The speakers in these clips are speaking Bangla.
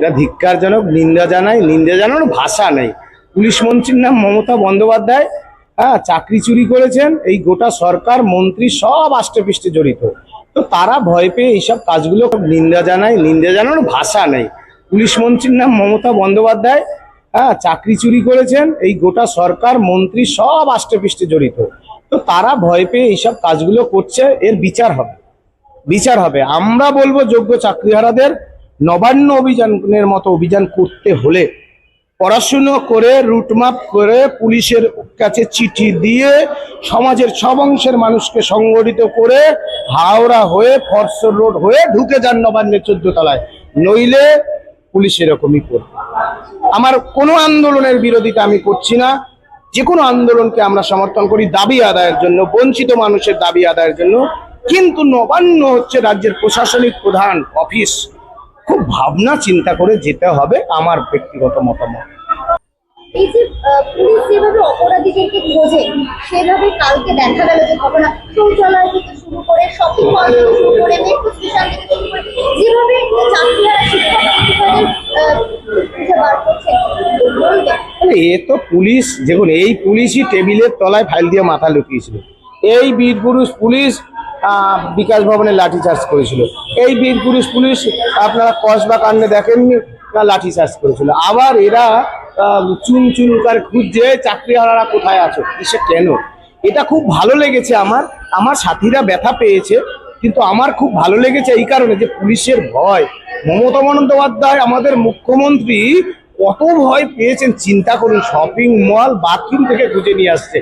এটা ধিক্কারজনক, নিন্দা জানাই, নিন্দা জানানোর ভাষা নেই। পুলিশ মন্ত্রীর নাম মমতা বন্দ্যোপাধ্যায় হ্যাঁ চাকরি চুরি করেছেন, এই গোটা সরকার, মন্ত্রী সব আষ্টেপৃষ্টে জড়িত। তো তারা ভয় পেয়ে এইসব কাজগুলো নিন্দা জানায় নিন্দা জানানোর ভাষা নেই। পুলিশ মন্ত্রীর নাম মমতা বন্দ্যোপাধ্যায় হ্যাঁ চাকরি চুরি করেছেন, এই গোটা সরকার, মন্ত্রী সব আষ্টেপৃষ্টে জড়িত। তো তারা ভয় পেয়ে এইসব কাজগুলো করছে, এর বিচার হবে। বিচার হবে। আমরা বলব যোগ্য চাকরিহারাদের নবান্ন অভিযানের মতো অভিযান করতে হলে পড়াশুনো করে, রুটমাপ করে, পুলিশের কাছে চিঠি দিয়ে সমাজের সব অংশের মানুষকে সংগঠিত করে হাওড়া হয়ে ফরসর রোড হয়ে ঢুকে যান নবান্নের চোদ্দ তলায় নইলে পুলিশ এরকমই করবে। আমার কোনো আন্দোলনের বিরোধিতা আমি করছি না। যে কোনো আন্দোলনকে আমরা সমর্থন করি দাবি আদায়ের জন্য, বঞ্চিত মানুষের দাবি আদায়ের জন্য। কিন্তু নবান্ন হচ্ছে রাজ্যের প্রশাসনিক প্রধান অফিস খুব ভাবনা চিন্তা করে যেতে হবে আমার ব্যক্তিগত মতামত। এই যে পুলিশ যেভাবে অপরাধীদেরকে খোঁজে সেভাবে কালকে দেখা গেল যে ঘটনা শৌচালয় থেকে শুরু করে শপিং মল থেকে শুরু করে মেট্রো স্টেশন থেকে শুরু করে যেভাবে চাকরিহারা শিক্ষক খুঁজে বার করছে এ তো পুলিশ দেখুন এই পুলিশই টেবিলের তলায় ফাইল দিয়ে মাথা লুকিয়েছিল। এই বীর পুরুষ পুলিশ বিকাশ ভবনে লাঠিচার্জ করেছিল। এই বীর পুরুষ পুলিশ আপনারা কসবা কাণ্ডে দেখেননি না লাঠিচার্জ করেছিল। আবার এরা চুন চুন করে খুঁজছে চাকরিহারারা কোথায় আছো, কিসে কেন? এটা খুব ভালো লেগেছে আমার। আমার সাথীরা ব্যথা পেয়েছে, কিন্তু আমার খুব ভালো লেগেছে এই কারণে যে পুলিশের ভয়। মমতা বন্দ্যোপাধ্যায় আমাদের মুখ্যমন্ত্রী কত ভয় পেয়েছেন, চিন্তা করুন শপিং মল বাথরুম থেকে খুঁজে নিয়ে আসছে।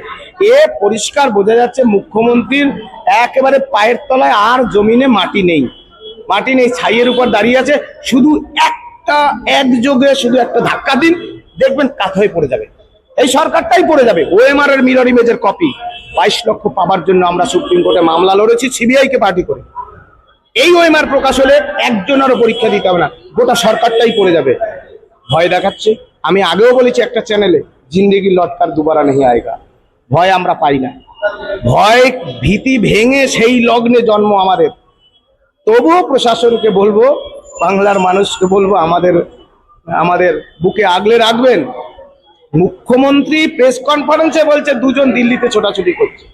এ পরিষ্কার বোঝা যাচ্ছে মুখ্যমন্ত্রীর একেবারে পায়ের তলায় আর জমিনে মাটি নেই। মাটি নেই, ছাইয়ের উপর দাঁড়িয়ে আছে, শুধু একটা একযোগে শুধু একটা ধাক্কা দিন, দেখবেন কাত হয়ে পড়ে যাবে। এই সরকারটাই পড়ে যাবে ওএমআর এর মিরর ইমেজের কপি বাইশ লক্ষ পাবার জন্য আমরা সুপ্রিম কোর্টে মামলা লড়েছি সিবিআই কে পার্টি করে। এই ওএমআর প্রকাশ হলে একজনেরও পরীক্ষা দিতে হবে না, গোটা সরকারটাই পড়ে যাবে। ভয় দেখাচ্ছে। আমি আগেও বলেছি একটা চ্যানেলে, জিন্দেগি লটকার দুবারা নেই আয়গা। ভয় আমরা পাই না। ভয় ভীতি ভেঙে সেই লগ্নে জন্ম আমাদের। তবুও প্রশাসনকে বলব, বাংলার মানুষকে বলব, আমাদের আমাদের বুকে আগলে রাখবেন। মুখ্যমন্ত্রী প্রেস কনফারেন্সে বলছে, দুজন দিল্লিতে ছোটাছুটি করছে।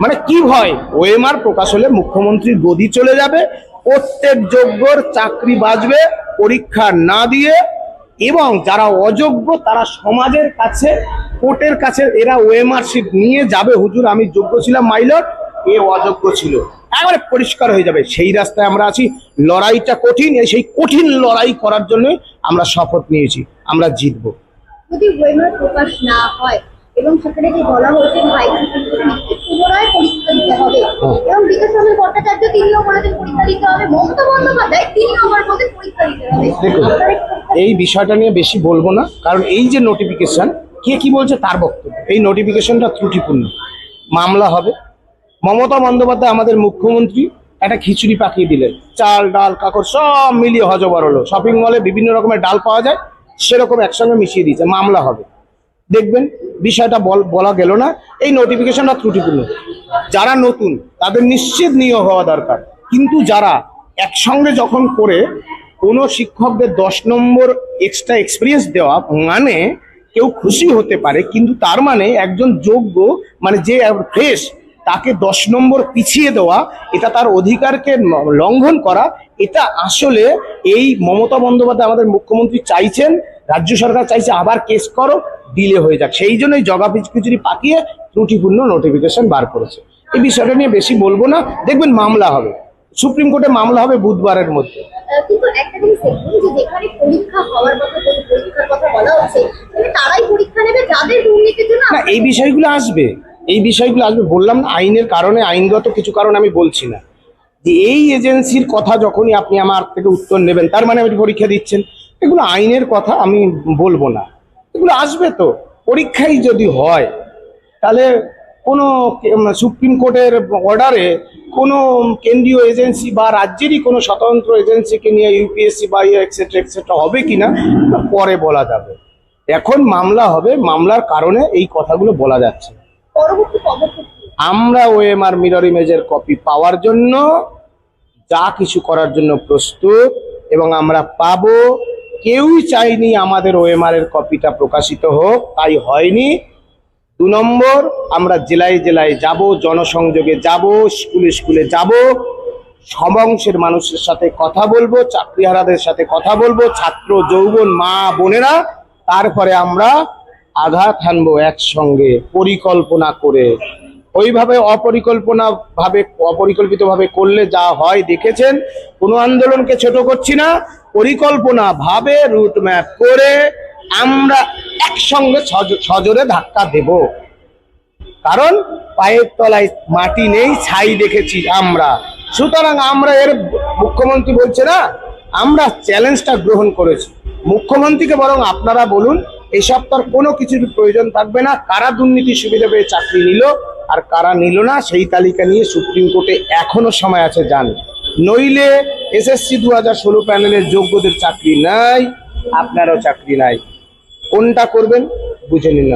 মানে কি ভয়? ওএমআর প্রকাশ হলে মুখ্যমন্ত্রীর গদি চলে যাবে, প্রত্যেক যোগ্যর চাকরি বাজবে পরীক্ষা না দিয়ে এবং যারা অযোগ্য তারা সমাজের কাছে কোর্টের কাছে এরা ওএমআর শিট নিয়ে যাবে। হুজুর আমি যোগ্য ছিলাম মাইলট এ অযোগ্য ছিল। একেবারে পরিষ্কার হয়ে যাবে। সেই রাস্তায় আমরা আছি। লড়াইটা কঠিন। এই সেই কঠিন লড়াই করার জন্য আমরা শপথ নিয়েছি। আমরা জিতবো। যদি ওয়েমার প্রকাশ না হয় এবং সেখানে যে বলা হয়েছে পুনরায় পরীক্ষা দিতে হবে। এবং বিকাশ রঞ্জন ভট্টাচার্য তিনিও বলেছেন পরীক্ষা দিতে হবে। মমতা বন্দ্যোপাধ্যায় তিনি আমার মধ্যে পরীক্ষা দিতে হবে। দেখুন। আপনারা একটু- এই বিষয়টা নিয়ে বেশি বলব না। কারণ এই যে নোটিফিকেশন কে কি বলছে তার বক্তব্য। এই নোটিফিকেশনটা ত্রুটিপূর্ণ। মামলা হবে। মমতা বন্দ্যোপাধ্যায় আমাদের মুখ্যমন্ত্রী, একটা খিচুড়ি পাকিয়ে দিলেন। চাল, ডাল, কাকড় সব মিলিয়ে হজবর হলো। শপিং মলে বিভিন্ন রকমের ডাল পাওয়া যায়, সেরকম একসঙ্গে মিশিয়ে দিয়েছে। মামলা হবে। দেখবেন, বিষয়টা বল- বলা গেল না। এই নোটিফিকেশনটা ত্রুটিপূর্ণ। যারা নতুন, তাদের নিশ্চিত নিয়োগ হওয়া দরকার। কিন্তু যারা একসঙ্গে যখন করে কোনো শিক্ষকদের দশ নম্বর এক্সট্রা এক্সপিরিয়েন্স দেওয়া মানে কেউ খুশি হতে পারে, কিন্তু তার মানে একজন যোগ্য মানে যে ফ্রেশ তাকে দশ নম্বর পিছিয়ে দেওয়া, এটা তার অধিকারকে লঙ্ঘন করা, এটা আসলে এই মমতা বন্দ্যোপাধ্যায় আমাদের মুখ্যমন্ত্রী চাইছেন, রাজ্য সরকার চাইছে আবার কেস করো ডিলে হয়ে যাক। সেই জন্যই জগা খিচুড়ি পাকিয়ে ত্রুটিপূর্ণ নোটিফিকেশন বার করেছে। এই বিষয়টা নিয়ে বেশি বলব না, দেখবেন মামলা হবে। সুপ্রিম কোর্টে মামলা হবে বুধবারের মধ্যে। কিন্তু একটা জিনিস দেখুন যে যেখানে পরীক্ষা হওয়ার কথা বলে পরীক্ষার কথা বলা হচ্ছে তারাই পরীক্ষা নেবে যাদের দুর্নীতির জন্য না এই বিষয়গুলো আসবে। এই বিষয়গুলো আসবে। বললাম না আইনের কারণে আইনগত কিছু কারণ আমি বলছি না। যে এই এজেন্সির কথা যখনই আপনি আমার থেকে উত্তর নেবেন তার মানে আপনি পরীক্ষা দিচ্ছেন। এগুলো আইনের কথা আমি বলব না। এগুলো আসবে তো। পরীক্ষাই যদি হয় তাহলে কোনো সুপ্রিম কোর্টের অর্ডারে কোনো কেন্দ্রীয় এজেন্সি বা রাজ্যেরই কোনো স্বতন্ত্র এজেন্সিকে নিয়ে ইউপিএসসি বা এক্সেট্রা এক্সেট্রা হবে কিনা না পরে বলা যাবে। এখন মামলা হবে মামলার কারণে এই কথাগুলো বলা যাচ্ছে। কি? আমরা ওএমআর মিরর ইমেজের কপি পাওয়ার জন্য যা কিছু করার জন্য প্রস্তুত এবং আমরা পাবো। কেউই চাইনি আমাদের ওএমআর এর কপিটা প্রকাশিত হোক তাই হয়নি। দু নম্বর, আমরা জেলায় জেলায় যাব, জনসংযোগে যাব, স্কুলে স্কুলে যাব সমংশের মানুষের সাথে কথা বলব, চাকরিহারাদের সাথে কথা বলব, ছাত্র, যৌবন, মা, বোনেরা, তারপরে আমরা আঘাত হানবো একসঙ্গে পরিকল্পনা করে। ওইভাবে অপরিকল্পনা ভাবে অপরিকল্পিত ভাবে করলে যা হয় দেখেছেন, কোনো আন্দোলনকে ছোট করছি না পরিকল্পনা ভাবে রুট ম্যাপ করে আমরা একসঙ্গে সজ- সজোরে ধাক্কা দেব। কারণ পায়ের তলায় মাটি নেই, ছাই দেখেছি আমরা। সুতরাং আমরা এর মুখ্যমন্ত্রী বলছে না, আমরা চ্যালেঞ্জটা গ্রহণ করেছি। মুখ্যমন্ত্রীকে বরং আপনারা বলুন এই সপ্তাহ কোনো কিছুর প্রয়োজন থাকবে না। কারা দুর্নীতির সুবিধা পেয়ে চাকরি নিল আর কারা নিল না, সেই তালিকা নিয়ে সুপ্রিম কোর্টে এখনও সময় আছে যান। নইলে এসএসসি দু হাজার ষোলো প্যানেলের যোগ্যদের চাকরি নাই, আপনারও চাকরি নাই। কোনটা করবেন বুঝে নিন